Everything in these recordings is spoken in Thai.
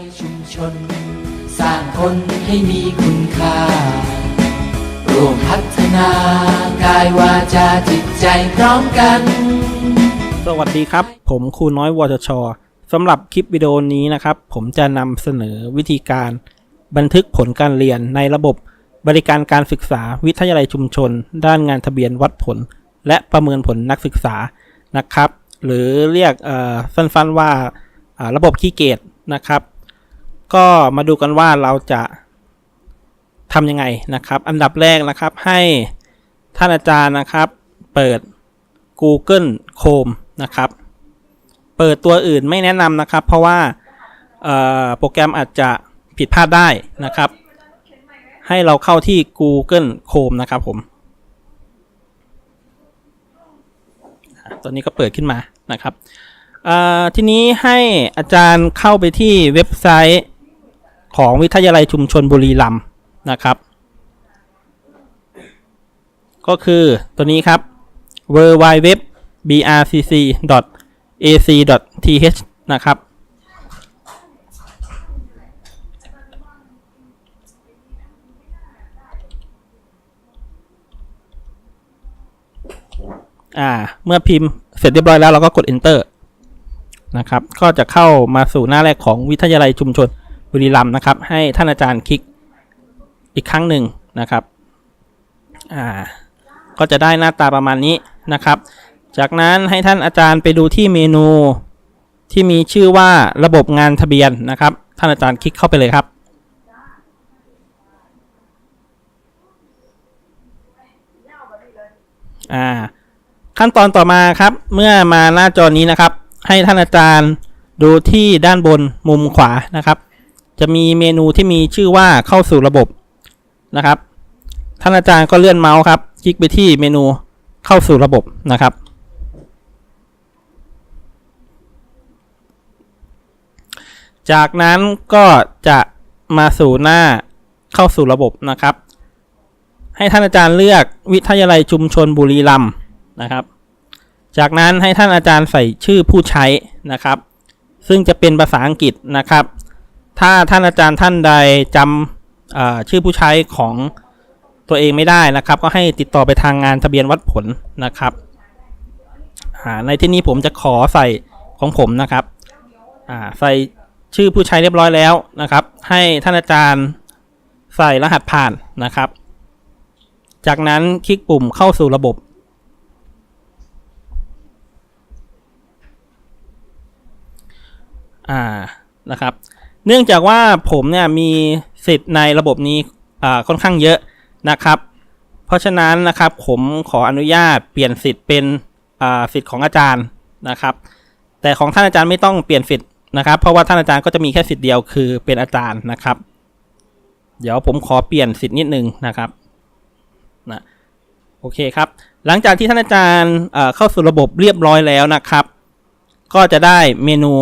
ยชุมชน สร้างคนให้มีคุณค่า ร่วมพัฒนากายวาจาจิตใจพร้อมกัน สวัสดีครับ ผมครูน้อยวชชสำหรับคลิปวิดีโอนี้นะครับ ผมจะนำเสนอวิธีการ บันทึกผลการเรียนในระบบบริการการศึกษาวิทยาลัยชุมชน ด้านงานทะเบียนวัดผล และประเมินผลนักศึกษานะครับ หรือเรียกสั้นๆว่าระบบคีย์เกตนะครับ ก็มาดูกันว่าเราจะทำยังไงนะครับ อันดับแรกนะครับให้ท่านอาจารย์นะครับ เปิด Google Chrome นะครับ เปิดตัวอื่นไม่แนะนำนะครับ เพราะว่าโปรแกรมอาจจะผิดพลาดได้นะครับ ให้เราเข้าที่ Google Chrome นะครับผมตัวนี้ก็เปิดขึ้นมานะครับ ทีนี้ให้อาจารย์เข้าไปที่เว็บไซต์ ของวิทยาลัยชุมชนบุรีรัมย์นะครับ ก็คือตัวนี้ครับ w w w brcc ac th นะครับ อ่า เมื่อพิมพ์เสร็จเรียบร้อยแล้วเราก็กด enter นะครับ ก็จะเข้ามาสู่หน้าแรกของวิทยาลัยชุมชน บุรีรัมย์นะครับ ให้ท่านอาจารย์คลิกอีกครั้งหนึ่งนะครับอ่าก็จะได้หน้าตาประมาณนี้นะครับ จากนั้นให้ท่านอาจารย์ไปดูที่เมนูที่มีชื่อว่าระบบงานทะเบียนนะครับ ท่านอาจารย์คลิกเข้าไปเลยครับอ่าขั้นตอนต่อมาครับ เมื่อมาหน้าจอนี้นะครับ ให้ท่านอาจารย์ดูที่ด้านบนมุมขวานะครับ จะมีเมนูที่มีชื่อว่าเข้าสู่ระบบนะครับ ท่านอาจารย์ก็เลื่อนเมาส์ครับ คลิกไปที่เมนูเข้าสู่ระบบนะครับ จากนั้นก็จะมาสู่หน้าเข้าสู่ระบบนะครับ ให้ท่านอาจารย์เลือกวิทยาลัยชุมชนบุรีรัมย์นะครับ จากนั้นให้ท่านอาจารย์ใส่ชื่อผู้ใช้นะครับ ซึ่งจะเป็นภาษาอังกฤษนะครับ ถ้าท่านอาจารย์ท่านใดจำชื่อผู้ใช้ของตัวเองไม่ได้นะครับ ก็ให้ติดต่อไปทางงานทะเบียนวัดผลนะครับในที่นี้ผมจะขอใส่ของผมนะครับใส่ชื่อผู้ใช้เรียบร้อยแล้วนะครับ ให้ท่านอาจารย์ใส่รหัสผ่านนะครับ จากนั้นคลิกปุ่มเข้าสู่ระบบ อ่านะครับ เนื่องจากว่าผมเนี่ยมีสิทธิ์ในระบบนี้อ่าค่อนข้างเยอะนะครับ เพราะฉะนั้นนะครับผมขออนุญาตเปลี่ยนสิทธิ์เป็นอ่าสิทธิ์ของอาจารย์นะครับ แต่ของท่านอาจารย์ไม่ต้องเปลี่ยนสิทธิ์นะครับ เพราะว่าท่านอาจารย์ก็จะมีแค่สิทธิ์เดียวคือเป็นอาจารย์นะครับ เดี๋ยวผมขอเปลี่ยนสิทธิ์นิดนึงนะครับนะโอเคครับ หลังจากที่ท่านอาจารย์เอ่อเข้าสู่ระบบเรียบร้อยแล้วนะครับ ก็จะได้เมนู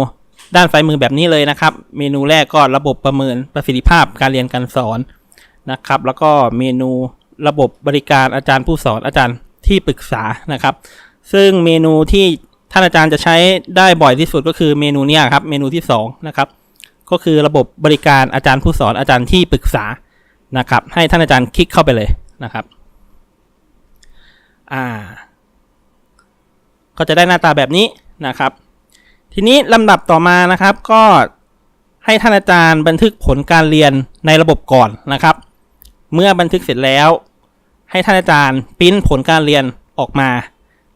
ด้านซ้ายมือแบบนี้เลยนะครับ เมนูแรกก็ระบบประเมินประสิทธิภาพการเรียนการสอนนะครับ แล้วก็เมนูระบบบริการอาจารย์ผู้สอนอาจารย์ที่ปรึกษานะครับ ซึ่งเมนูที่ท่านอาจารย์จะใช้ได้บ่อยที่สุดก็คือเมนูนี้ครับ เมนูที่สองนะครับ ก็คือระบบบริการอาจารย์ผู้สอนอาจารย์ที่ปรึกษานะครับ ให้ท่านอาจารย์คลิกเข้าไปเลยนะครับ อ่า ก็จะได้หน้าตาแบบนี้นะครับ ทีนี้ลำดับต่อมานะครับ ก็ให้ท่านอาจารย์บันทึกผลการเรียนในระบบก่อนนะครับ เมื่อบันทึกเสร็จแล้ว ให้ท่านอาจารย์ปริ้นผลการเรียนออกมา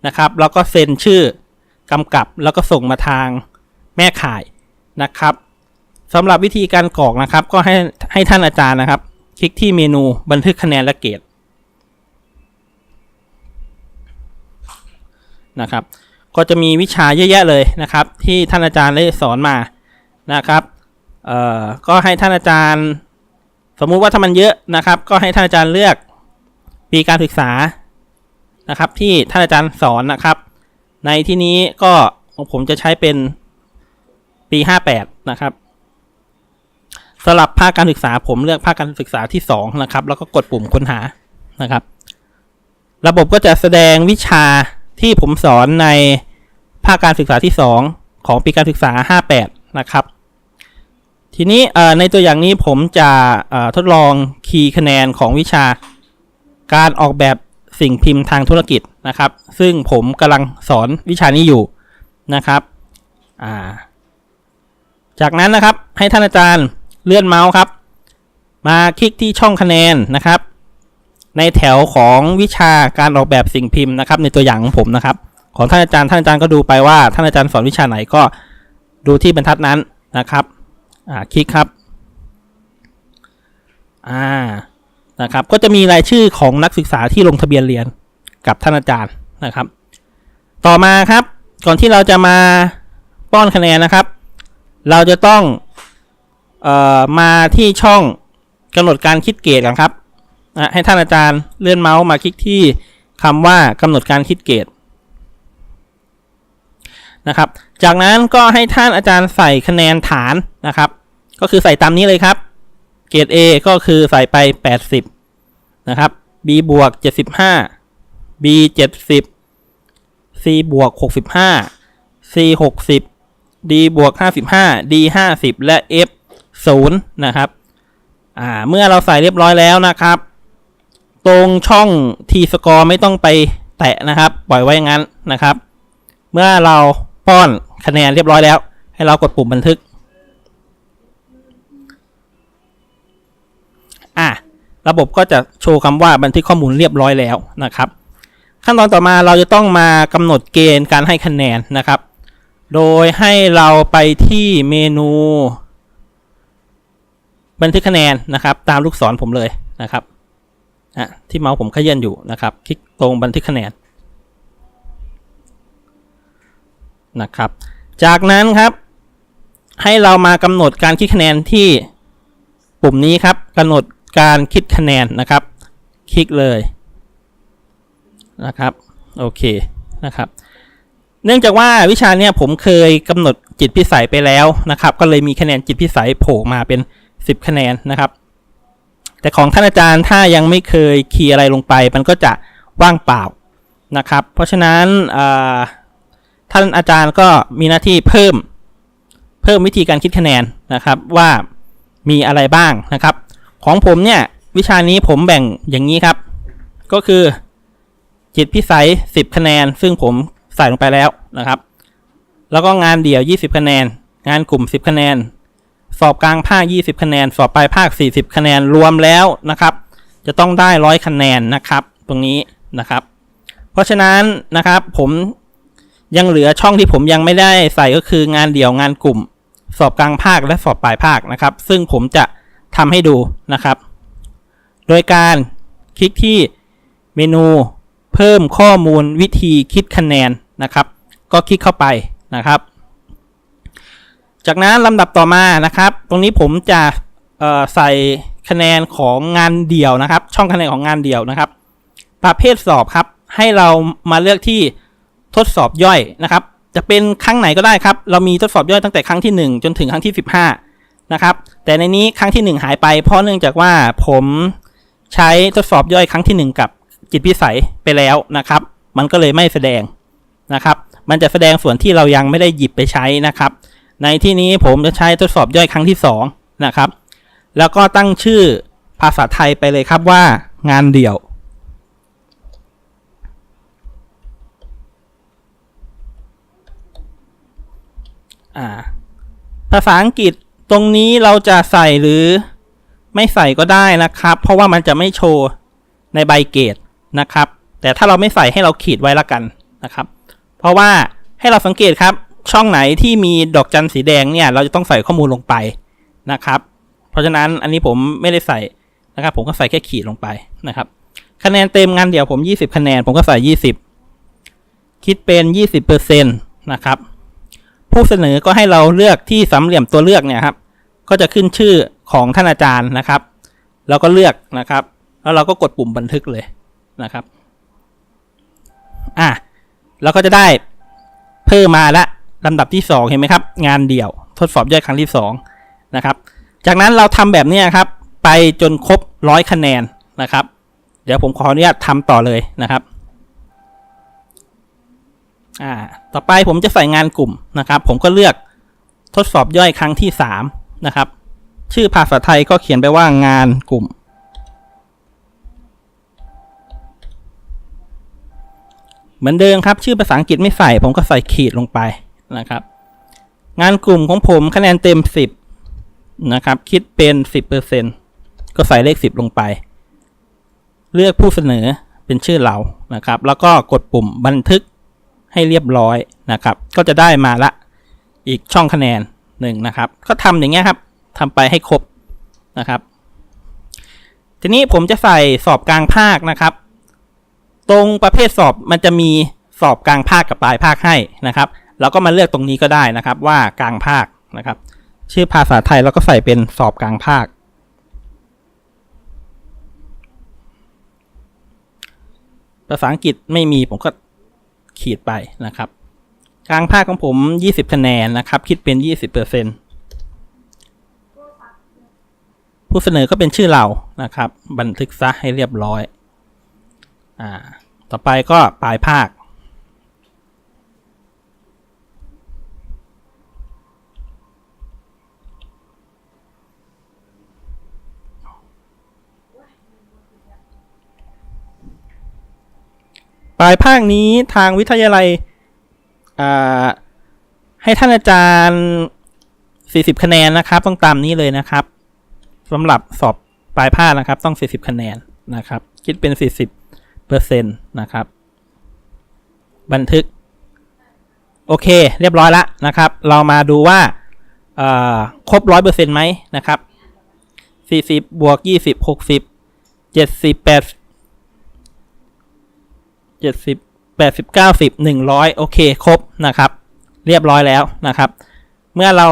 นะครับ แล้วก็เซ็นชื่อกำกับแล้วก็ส่งมาทางแม่ข่ายนะครับสำหรับวิธีการกรอกนะครับ ก็ให้ให้ท่านอาจารย์นะครับ คลิกที่เมนูบันทึกคะแนนและเกรดนะครับ ก็จะมีวิชาเยอะแยะเลยนะครับ ที่ท่านอาจารย์ได้สอนมานะครับเอ่อก็ให้ท่านอาจารย์ สมมุติว่าถ้ามันเยอะนะครับ ก็ให้ท่านอาจารย์เลือกปีการศึกษานะครับ ที่ท่านอาจารย์สอนนะครับ ในที่นี้ก็ผมจะใช้เป็นปีห้าแปดนะครับสำหรับภาคการศึกษาผมเลือกภาคการศึกษาที่สองนะครับ แล้วก็กดปุ่มค้นหานะครับ ระบบก็จะแสดงวิชา ที่ผมสอนในภาคการศึกษาที่ 2 ของปีการศึกษา 58 นะครับ ทีนี้ในตัวอย่างนี้ผมจะทดลองคีย์คะแนนของวิชาการออกแบบสิ่งพิมพ์ทางธุรกิจนะครับ ซึ่งผมกำลังสอนวิชานี้อยู่นะครับาจากนั้นนะครับให้ท่านอาจารย์เลื่อนเมาส์ครับ มาคลิกที่ช่องคะแนนนะครับ ในแถวของวิชาการออกแบบสิ่งพิมพ์นะครับ ในตัวอย่างของผมนะครับ ของท่านอาจารย์ท่านอาจารย์ก็ดูไปว่าท่านอาจารย์สอนวิชาไหนก็ดูที่บรรทัดนั้นนะครับอ่าคลิกครับอ่านะครับก็จะมีรายชื่อของนักศึกษาที่ลงทะเบียนเรียนกับท่านอาจารย์นะครับ ต่อมาครับก่อนที่เราจะมาป้อนคะแนนนะครับ เราจะต้องเอ่อมาที่ช่องกำหนดการคิดเกรดกันครับ อะให้ท่านอาจารย์เลื่อนเมาส์มาคลิกที่คำว่ากำหนดการคิดเกรดนะครับ จากนั้นก็ให้ท่านอาจารย์ใส่คะแนนฐานนะครับ ก็คือใส่ตามนี้เลยครับ เกรด A ก็คือใส่ไป 80 นะครับ B บวก 75 B 70 C บวก 65 C 60 D บวก 55 D 50 และ F 0นะครับ อ่า เมื่อเราใส่เรียบร้อยแล้วนะครับ ตรงช่อง T score ไม่ต้องไปแตะนะครับ ปล่อยไว้อย่างนั้นนะครับ เมื่อเราป้อนคะแนนเรียบร้อยแล้ว ให้เรากดปุ่มบันทึกอะระบบก็จะโชว์คำว่าบันทึกข้อมูลเรียบร้อยแล้วนะครับ ขั้นตอนต่อมาเราจะต้องมากำหนดเกณฑ์การให้คะแนนนะครับ โดยให้เราไปที่เมนู บันทึกคะแนนนะครับ ตามลูกศรผมเลยนะครับ อะที่เมาส์ผมขยื่นอยู่นะครับ คลิกตรงบันทึกคะแนนนะครับ จากนั้นครับ ให้เรามากำหนดการคิดคะแนนที่ปุ่มนี้ครับกำหนดการคิดคะแนนนะครับ คลิกเลยนะครับโอเคนะครับ เนื่องจากว่าวิชาเนี่ยผมเคยกำหนดจิตพิสัยไปแล้วนะครับ ก็เลยมีคะแนนจิตพิสัยโผล่มาเป็น 10 คะแนนนะครับ แต่ของท่านอาจารย์ถ้ายังไม่เคยคีย์อะไรลงไป มันก็จะว่างเปล่านะครับ เพราะฉะนั้นท่านอาจารย์ก็มีหน้าที่เพิ่มเพิ่มวิธีการคิดคะแนนนะครับว่ามีอะไรบ้างนะครับ ของผมเนี่ยวิชานี้ผมแบ่งอย่างนี้ครับ ก็คือจิตพิสัย 10 คะแนน ซึ่งผมใส่ลงไปแล้วนะครับ แล้วก็งานเดี่ยว 20 คะแนน งานกลุ่ม 10 คะแนน สอบกลางภาค 20 คะแนน สอบปลายภาค 40 คะแนนรวมแล้วนะครับ จะต้องได้100คะแนนนะครับ ตรงนี้นะครับ เพราะฉะนั้นนะครับผมยังเหลือช่องที่ผมยังไม่ได้ใส่ก็คืองานเดี่ยวงานกลุ่ม สอบกลางภาคและสอบปลายภาคนะครับ ซึ่งผมจะทำให้ดูนะครับ โดยการคลิกที่เมนูเพิ่มข้อมูลวิธีคิดคะแนนนะครับ ก็คลิกเข้าไปนะครับ จากนั้นลำดับต่อมานะครับ ตรงนี้ผมจะใส่คะแนนของงานเดี่ยวนะครับ ช่องคะแนนของงานเดี่ยวนะครับ ประเภทสอบครับ ให้เรามาเลือกที่ทดสอบย่อยนะครับ จะเป็นครั้งไหนก็ได้ครับ เรามีทดสอบย่อยตั้งแต่ครั้งที่ 1 จนถึงครั้งที่ 15 นะครับ แต่ในนี้ครั้งที่ 1 หายไป เพราะเนื่องจากว่าผมใช้ทดสอบย่อยครั้งที่ 1 กับจิตพิสัยไปแล้วนะครับ มันก็เลยไม่แสดงนะครับ มันจะแสดงส่วนที่เรายังไม่ได้หยิบไปใช้นะครับ ในที่นี้ผมจะใช้ทดสอบย่อยครั้งที่2นะครับ แล้วก็ตั้งชื่อภาษาไทยไปเลยครับว่า งานเดี่ยวาภาษาอังกฤษตรงนี้เราจะใส่หรือไม่ใส่ก็ได้นะครับ เพราะว่ามันจะไม่โชว์ในใบเกรดนะครับ แต่ถ้าเราไม่ใส่ให้เราขีดไว้ละกันนะครับ เพราะว่าให้เราสังเกตครับ ช่องไหนที่มีดอกจันสีแดงเนี่ยเราจะต้องใส่ข้อมูลลงไปนะครับ เพราะฉะนั้นอันนี้ผมไม่ได้ใส่นะครับ ผมก็ใส่แค่ขีดลงไปนะครับ คะแนนเต็มงานเดี่ยวผม 20 คะแนน ผมก็ใส่ 20 คิดเป็น 20%นะครับ ผู้เสนอก็ให้เราเลือกที่สามเหลี่ยมตัวเลือกเนี่ยครับ ก็จะขึ้นชื่อของท่านอาจารย์นะครับแล้วก็เลือกนะครับ แล้วเราก็กดปุ่มบันทึกเลยนะครับ อะเราก็จะได้เพิ่มมาละ ลำดับที่ 2 เห็นไหมครับ งานเดี่ยว ทดสอบย่อยครั้งที่2นะครับ จากนั้นเราทำแบบนี้ครับ ไปจนครบร้อยคะแนนนะครับ เดี๋ยวผมขออนุญาตทำต่อเลยนะครับอ่าต่อไปผมจะใส่งานกลุ่มนะครับ ผมก็เลือกทดสอบย่อยครั้งที่3นะครับ ชื่อภาษาไทยก็เขียนไปว่างานกลุ่ม เหมือนเดิมครับ ชื่อภาษาอังกฤษไม่ใส่ ผมก็ใส่ขีดลงไป นะครับ งานกลุ่มของผมคะแนนเต็ม 10 นะครับ คิดเป็น 10%ก็ใส่เลข 10 ลงไป เลือกผู้เสนอเป็นชื่อเรานะครับ แล้วก็กดปุ่มบันทึกให้เรียบร้อยนะครับ ก็จะได้มาละอีกช่องคะแนนหนึ่งนะครับ ก็ทำอย่างเงี้ยครับทำไปให้ครบนะครับ ทีนี้ผมจะใส่สอบกลางภาคนะครับ ตรงประเภทสอบมันจะมีสอบกลางภาคกับปลายภาคให้นะครับ เราก็มาเลือกตรงนี้ก็ได้นะครับว่ากลางภาคนะครับ ชื่อภาษาไทยเราก็ใส่เป็นสอบกลางภาค ภาษาอังกฤษไม่มีผมก็ขีดไปนะครับ กลางภาคของผม 20 คะแนนนะครับ คิดเป็น 20เปอร์เซ็นผู้เสนอก็เป็นชื่อเรานะครับ บันทึกซะให้เรียบร้อย อ่า ต่อไปก็ปลายภาค ปลายภาคนี้ทางวิทยาลัยให้ท่านอาจารย์ 40 คะแนนนะครับ ต้องตามนี้เลยนะครับสำหรับสอบปลายภาคนะครับ ต้อง 40 คะแนนนะครับ คิดเป็น 40เปอร์เซ็นต์นะครับ บันทึก โอเค เรียบร้อยละนะครับ เรามาดูว่าครบร้อยเปอร์เซ็นต์ไหมนะครับ40บวก20 60 70 80 ดสิบแปดสิบเก้าสิบหนึ่งร้อยโอเค ครบนะครับ เรียบร้อยแล้วนะครับ เมื่อเรา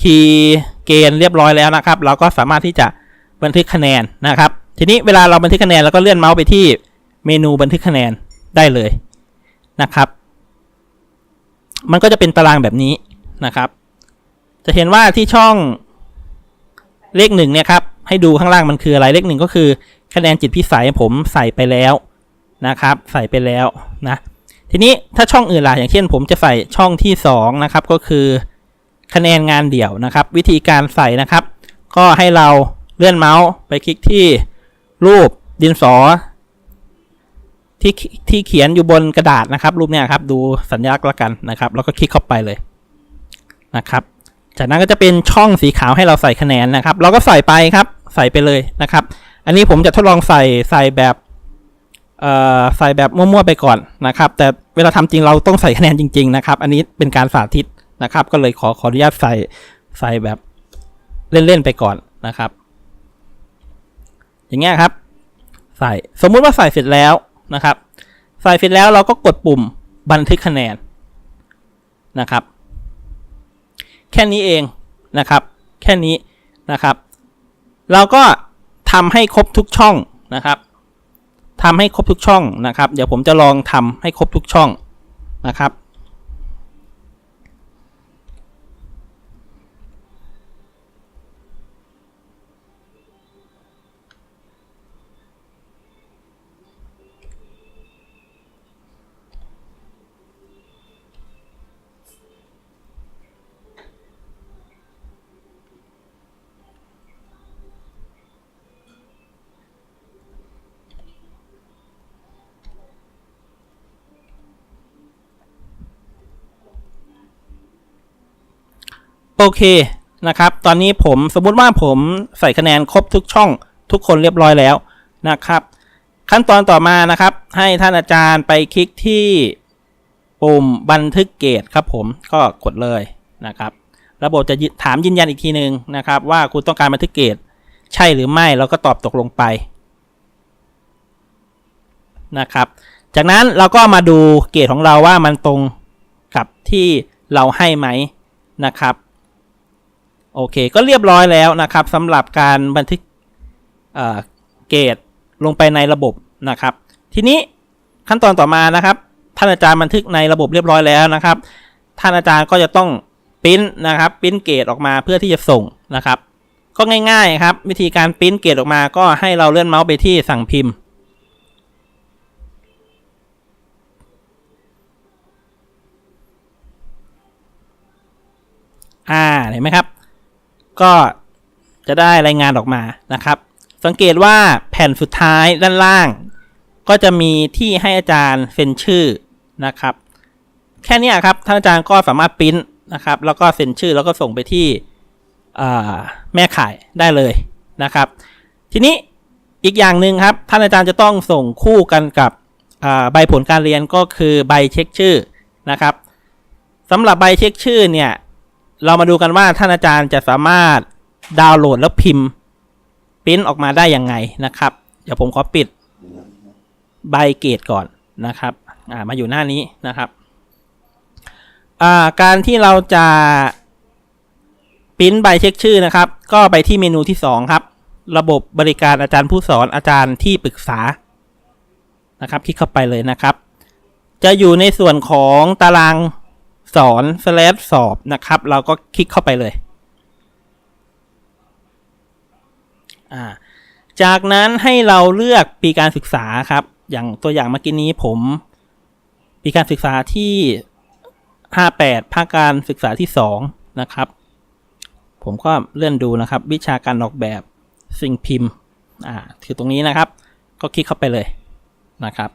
คีย์เกณฑ์เรียบร้อยแล้วนะครับ เราก็สามารถที่จะบันทึกคะแนนนะครับ ทีนี้เวลาเราบันทึกคะแนนเราก็เลื่อนเมาส์ไปที่เมนูบันทึกคะแนนได้เลยนะครับ มันก็จะเป็นตารางแบบนี้นะครับ จะเห็นว่าที่ช่องเลขหนึ่งเนี่ยครับ ให้ดูข้างล่างมันคืออะไรเลขหนึ่งก็คือคะแนนจิตพิสัยผมใส่ไปแล้ว นะครับ ใส่ไปแล้วนะ ทีนี้ถ้าช่องอื่นล่ะอย่างเช่น ผมจะใส่ช่องที่2นะครับก็คือคะแนนงานเดี่ยวนะครับ วิธีการใส่นะครับ ก็ให้เราเลื่อนเมาส์ไปคลิกที่รูปดินสอที่ที่เขียนอยู่บนกระดาษนะครับ รูปเนี้ยครับ ดูสัญลักษณ์ละกันนะครับ แล้วก็คลิกเข้าไปเลยนะครับ จากนั้นก็จะเป็นช่องสีขาวให้เราใส่คะแนนนะครับ เราก็ใส่ไปครับ ใส่ไปเลยนะครับ อันนี้ผมจะทดลองใส่ใส่แบบ ใส่แบบมั่วๆไปก่อนนะครับ แต่เวลาทำจริงเราต้องใส่คะแนนจริง ๆ นะครับ อันนี้เป็นการสาธิตนะครับ ก็เลยขอขออนุญาตใส่ใส่แบบเล่นๆไปก่อนนะครับ อย่างเงี้ยครับ ใส่สมมุติว่าใส่เสร็จแล้วนะครับ ใส่เสร็จแล้วเราก็กดปุ่มบันทึกคะแนนนะครับ แค่นี้เองนะครับ แค่นี้นะครับ เราก็ทำให้ครบทุกช่องนะครับ ทำให้ครบทุกช่องนะครับ เดี๋ยวผมจะลองทำให้ครบทุกช่องนะครับ อเคนะครับ ตอนนี้ผมสมมุติว่าผมใส่คะแนนครบทุกช่องทุกคนเรียบร้อยแล้วนะครับ ขั้นตอนต่อมานะครับ ให้ท่านอาจารย์ไปคลิกที่ปุ่มบันทึกเกรดครับผมก็กดเลยนะครับ ระบบจะถามยืนยันอีกทีหนึ่งนะครับ ว่าคุณต้องการบันทึกเกรดใช่หรือไม่เราก็ตอบตกลงไปนะครับ จากนั้นเราก็มาดูเกรดของเราว่ามันตรงกับที่เราให้ไหมนะครับ โอเค ก็เรียบร้อยแล้วนะครับสำหรับการบันทึกเกรดลงไปในระบบนะครับ ทีนี้ขั้นตอนต่อมานะครับ ท่านอาจารย์บันทึกในระบบเรียบร้อยแล้วนะครับ ท่านอาจารย์ก็จะต้องปริ้นนะครับปริ้นเกรดออกมาเพื่อที่จะส่งนะครับ ก็ง่ายๆครับ วิธีการปริ้นเกรดออกมา ก็ให้เราเลื่อนเมาส์ไปที่สั่งพิมพ์อ่าเห็นไหมครับ ก็จะได้รายงานออกมานะครับ สังเกตว่าแผ่นสุดท้ายด้านล่าง ก็จะมีที่ให้อาจารย์เซ็นชื่อนะครับ แค่นี้ครับท่านอาจารย์ก็สามารถปริ้นนะครับ แล้วก็เซ็นชื่อแล้วก็ส่งไปที่แม่ขายได้เลยนะครับ ทีนี้อีกอย่างหนึ่งครับท่านอาจารย์จะต้องส่งคู่กันกับใบผลการเรียนก็คือใบเช็คชื่อนะครับสำหรับใบเช็คชื่อเนี่ย เรามาดูกันว่าท่านอาจารย์จะสามารถดาวน์โหลดแล้วพิมพ์ปริ้นออกมาได้ยังไงนะครับ เดี๋ยวผมขอปิดใบเกรดก่อนนะครับอ่ามาอยู่หน้านี้นะครับอ่าการที่เราจะปริ้นใบเช็คชื่อนะครับ ก็ไปที่เมนูที่สองครับ ระบบบริการอาจารย์ผู้สอนอาจารย์ที่ปรึกษานะครับ คลิกเข้าไปเลยนะครับ จะอยู่ในส่วนของตาราง สอน slash สอบนะครับ เราก็คลิกเข้าไปเลย จากนั้นให้เราเลือกปีการศึกษาครับ อย่างตัวอย่างเมื่อกี้นี้ผม ปีการศึกษาที่ 58 ภาคการศึกษาที่ 2 นะครับ ผมก็เลื่อนดูนะครับ วิชาการออกแบบสิ่งพิมพ์ อ่า คือตรงนี้นะครับ ก็คลิกเข้าไปเลยนะครับ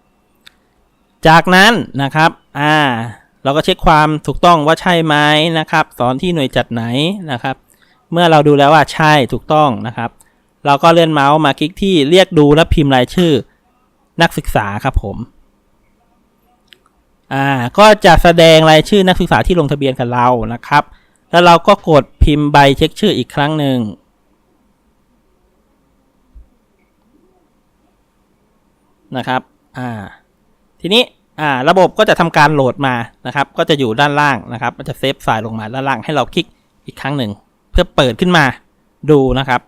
จากนั้นนะครับ อ่า เราก็เช็คความถูกต้องว่าใช่ไหมนะครับ สอนที่หน่วยจัดไหนนะครับ เมื่อเราดูแล้วว่าใช่ถูกต้องนะครับ เราก็เลื่อนเมาส์มาคลิกที่เรียกดูและพิมพ์รายชื่อ นักศึกษาครับผมอ่าก็จะแสดงรายชื่อนักศึกษาที่ลงทะเบียนกับเรานะครับ แล้วเราก็กดพิมพ์ใบเช็คชื่ออีกครั้งหนึ่งนะครับ อ่า ทีนี้ อ่าระบบก็จะทำการโหลดมานะครับ ก็จะอยู่ด้านล่างนะครับ มันจะเซฟไฟล์ลงมาด้านล่างให้เราคลิกอีกครั้งหนึ่ง เพื่อเปิดขึ้นมาดูนะครับ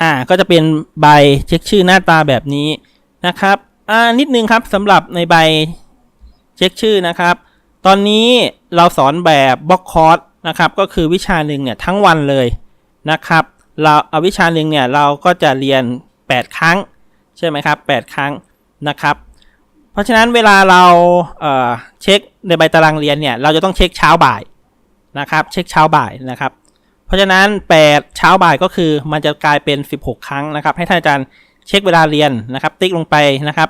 อ่าก็จะเป็นใบเช็คชื่อหน้าตาแบบนี้นะครับ อ่านิดนึงครับสำหรับในใบเช็คชื่อนะครับ ตอนนี้เราสอนแบบบล็อกคอร์สนะครับ ก็คือวิชาหนึ่งเนี่ยทั้งวันเลย นะครับ เราเอาวิชาหนึ่งเนี่ยเราก็จะเรียน 8 ครั้ง ใช่ไหมครับ 8 ครั้งนะครับ เพราะฉะนั้นเวลาเราเเช็คในใบตารางเรียนเนี่ยเราจะต้องเช็คเช้าบ่ายนะครับ เช็คเช้าบ่ายนะครับ เพราะฉะนั้น 8 เช้าบ่ายก็คือมันจะกลายเป็น 16 ครั้งนะครับ ให้ท่านอาจารย์เช็คเวลาเรียนนะครับ ติ๊กลงไปนะครับ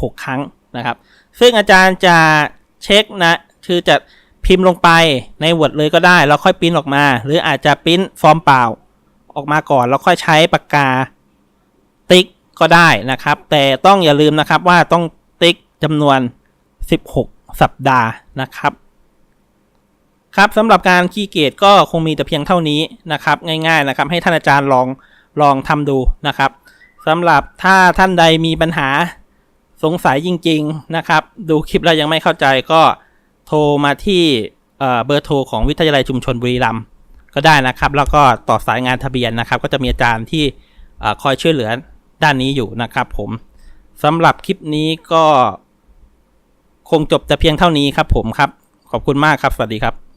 16 ครั้งนะครับ ซึ่งอาจารย์จะเช็คนะคือจะ พิมพ์ลงไปใน Word เลยก็ได้แล้วค่อยปริ้นออกมา หรืออาจจะปริ้นฟอร์มเปล่า ออกมาก่อนแล้วค่อยใช้ปากกาติ๊กก็ได้นะครับ แต่ต้องอย่าลืมนะครับว่าต้องติ๊กจำนวน 16 สัปดาห์นะครับ ครับสำหรับการคีย์เกตก็คงมีแต่เพียงเท่านี้นะครับ ง่ายๆนะครับ ให้ท่านอาจารย์ลองลองทำดูนะครับสำหรับถ้าท่านใดมีปัญหาสงสัยจริง ๆนะครับ ดูคลิปแล้วยังไม่เข้าใจก็ โทรมาที่เบอร์โทรของวิทยาลัยชุมชนบุรีรัมย์ก็ได้นะครับ แล้วก็ต่อสายงานทะเบียนนะครับ ก็จะมีอาจารย์ที่คอยช่วยเหลือด้านนี้อยู่นะครับ ผมสำหรับคลิปนี้ก็คงจบแต่เพียงเท่านี้ครับผมครับ ขอบคุณมากครับ สวัสดีครับ